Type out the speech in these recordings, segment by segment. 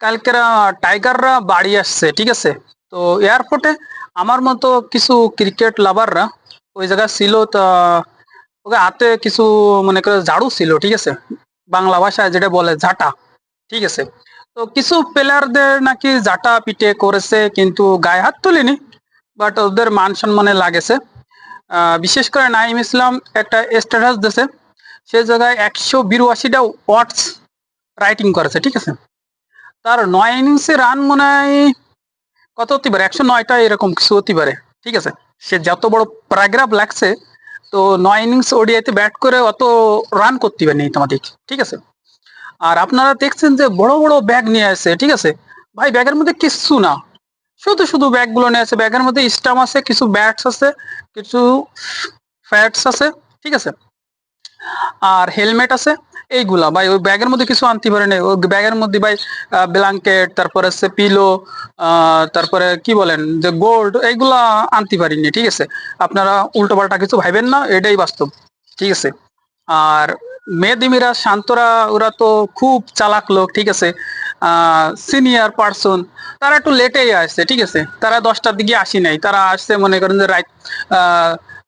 কালকেরা টাইগাররা বাড়ি আসছে, ঠিক আছে? তো এয়ারপোর্টে আমার মতো কিছু ক্রিকেট লাভাররা ওই জায়গায় ছিল, তা ওকে হাতে কিছু, মনে করে, ঝাড়ু ছিল, ঠিক আছে? বাংলা ভাষায় যেটা বলে, ঝাঁটা, ঠিক আছে? তো কিছু প্লেয়ারদের নাকি ঝাঁটা পিটে করেছে, কিন্তু গায়ে হাত তুলিনি বাট ওদের মান সম্মানে লাগেছে। বিশেষ করে নাইম ইসলাম একটা স্ট্যাটাস দিয়েছে, সে জায়গায় একশো বিরাশিটা ওয়াটস রাইটিং করেছে, ঠিক আছে? তার নয় ইনিংসে রান মনে হয় কত হতে পারে? একশো নয়টা এরকম কিছু হতে পারে। ঠিক আছে? সে যত বড় প্যারাগ্রাফ লাগছে, তো নয় ইনিংস ওডিআইতে ব্যাট করে অত রান করতে পারেনি তোমাদের ঠিক আছে? আর আপনারা দেখছেন যে বড় বড় ব্যাগ নিয়ে আসে, ঠিক আছে? ভাই ব্যাগের মধ্যে কিচ্ছু না। শুধু শুধু ব্যাগগুলো নিয়ে আসে। ব্যাগের মধ্যে স্টাম আছে, কিছু ব্যাটস আছে, কিছু ফ্যাটস আছে। ঠিক আছে? আর হেলমেট আছে। এইগুলা, ভাই, ওই ব্যাগের মধ্যে কিছু আনতে পারে না ওই ব্যাগের মধ্যে, ভাই ব্ল্যাঙ্কেট তারপরে হচ্ছে পিলো তারপরে কি বলেন, যে গোল্ড এইগুলা আনতে পারিনি, ঠিক আছে? আপনারা উল্টো পাল্টা কিছু ভাইবেন না, এটাই বাস্তব, ঠিক আছে? আর মেদিমিরা শান্তরা, ওরা তো খুব চালাক লোক, ঠিক আছে? সিনিয়র পার্সন তারা একটু লেটেই আসছে ঠিক আছে? তারা দশটার দিকে আসি নাই, তারা আসছে মনে করেন যে রাত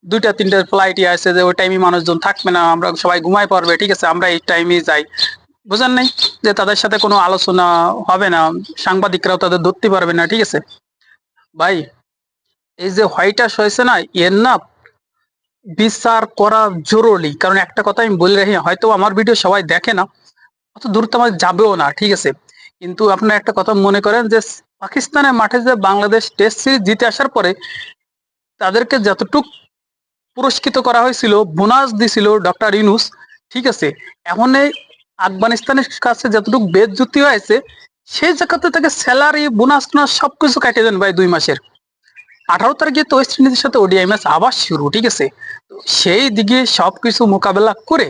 দুইটা তিনটার ফ্লাইটই আসছে যে ওই টাইমে মানুষজন থাকবে না, আমরা সবাই ঘুমাই পারবে ঠিক আছে? আমরা এই টাইমে যাই। বুঝেন নাই? যে তাদের সাথে কোনো আলোচনা হবে না, সাংবাদিকরাও তাদের ধরতে পারবে না, ঠিক আছে? ভাই, এই যে হোয়াইট আস হয়েছে না, এর না বিচার করা জরুরি। কারণ একটা কথা আমি বলে রাখি, হয়তো আমার ভিডিও সবাই দেখে না, অত দূর তো আমার যাবেও না, ঠিক আছে? কিন্তু আপনার একটা কথা মনে করেন যে পাকিস্তানের মাঠে যে বাংলাদেশ টেস্ট সিরিজ জিতে আসার পরে তাদেরকে যতটুক পুরস্কৃত করা হয়েছিল, বোনাস দিছিল ডক্টর ইনুস। ঠিক আছে এখন এই আফগানিস্তানের কাছে যতটুকু বেদজুতি হয়েছে সেই জায়গাতে তাকে স্যালারি বোনাস টোনাস সবকিছু কাটিয়ে দেন ভাই দুই মাসের। আঠারো তারিখে তো ওয়েস্ট ইন্ডিজের সাথে ওডিআই ম্যাচ আবার শুরু, ঠিক আছে? সেই দিকে সবকিছু মোকাবেলা করে,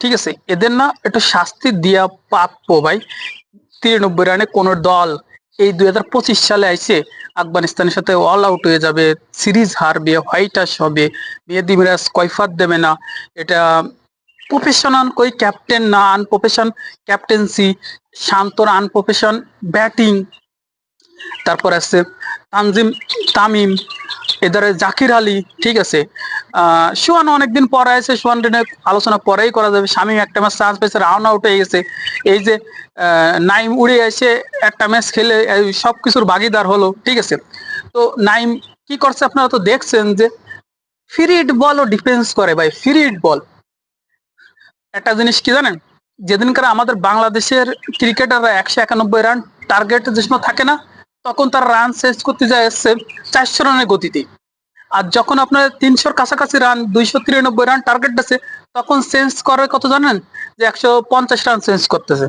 ঠিক আছে, এদের না একটু শাস্তি দিয়া প্রাপ্য ভাই। তিরানব্বই রানে কোনো দল এই দুই সালে আইসে আফগানিস্তানের সাথে অল আউট হয়ে যাবে, সিরিজ হারবে হোয়াইট আস হবে, মেহেদি মিরাজ কৈফাত দেবে না। এটা প্রফেশনাল কই ক্যাপ্টেন না আনপ্রফেশন ক্যাপ্টেন্সি শান্তর আনপ্রফেশন ব্যাটিং তারপর আছে তানজিম তামিম এদারে জাকির আলী, ঠিক আছে? সুয়ান অনেকদিন পরে আছে সুয়ান টেনে আলোচনা পরেই করা যাবে। শামিম একটা ম্যাচ চান্স পেয়েছে রাউন্ড আউট হয়ে গেছে। এই যে নাইম উড়ে এসে একটা ম্যাচ খেলে, এই সবকিছুর ভাগিদার হলো, ঠিক আছে? তো নাইম, কি করছে আপনারা তো দেখছেন যে ফ্রিড বলও ডিফেন্স করে ভাই ফিরিড বল একটা জিনিস কি জানেন? যেদিনকার আমাদের বাংলাদেশের ক্রিকেটাররা একশো একানব্বই রান টার্গেট যে সময় থাকে না, তখন তারা রান শেষ করতে যায় এসছে চারশো রানের গতিতে। আর যখন আপনার তিনশোর কাছাকাছি রান দুইশো তিরানব্বই রান টার্গেট আছে, তখন চেঞ্জ করে কত জানেন? যে একশো পঞ্চাশ রান চেঞ্জ করতেছে।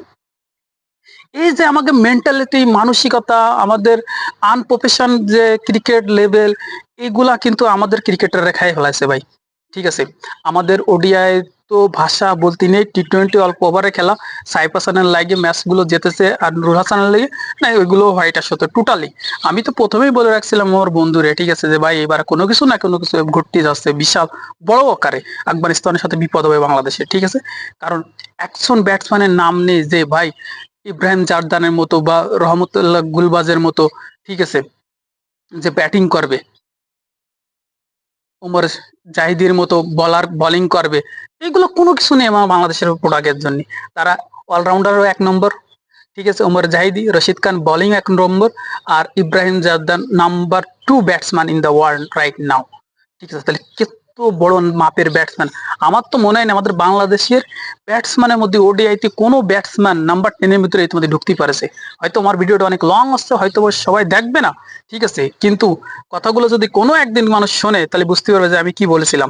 এই যে আমাকে মেন্টালিটি মানসিকতা, আমাদের আনপ্রফেশন যে ক্রিকেট লেভেল এগুলা কিন্তু আমাদের ক্রিকেটার রেখায় ফেলাইছে ভাই। ঠিক আছে? আমাদের ওডিআই তো ভাষা বলতে নেই টি টোয়েন্টি অল্প ওভারে খেলা। সাইফ হাসানের লাগে ম্যাচগুলো জেতেছে আর নুর হাসানের লাগে না ওইগুলো হোয়াইট আসতে টোটালি আমি তো প্রথমেই বলে রাখছিলাম আমার বন্ধুরে, ঠিক আছে, যে ভাই এবার কোনো কিছু না কোনো কিছু ঘটতে যাচ্ছে, বিশাল বড় আকারে আফগানিস্তানের সাথে বিপদ হবে বাংলাদেশে, ঠিক আছে? কারণ একজন ব্যাটসম্যানের নাম নেই যে ভাই ইব্রাহিম জারদানের মতো বা রহমতুল্লাহ গুলবাজের মতো, ঠিক আছে, যে ব্যাটিং করবে। উমর জাহিদির মতো বলার বলিং করবে। এগুলো কোনো কিছু নেই আমার বাংলাদেশের প্রোডাক্টের জন্য। তারা অলরাউন্ডারও এক নম্বর, ঠিক আছে? উমর জাহিদি, রশিদ খান বলিং এক নম্বর আর Ibrahim Zadran number two batsman in the world right now ঠিক আছে? তাহলে বড় মাপের ব্যাটসম্যান আমার তো মনে হয় না, আমাদের বাংলাদেশের ব্যাটসম্যানের মধ্যে ওডিআইতে কোনো ব্যাটসম্যান নাম্বার টেনের ভিতরে ইতিমধ্যে ঢুকতে পারেছে। হয়তো আমার ভিডিওটা অনেক লং আসছে, হয়তো সবাই দেখবে না। ঠিক আছে, কিন্তু কথাগুলো যদি কোনো একদিন মানুষ শোনে, তাহলে বুঝতে পারবে যে আমি কি বলেছিলাম।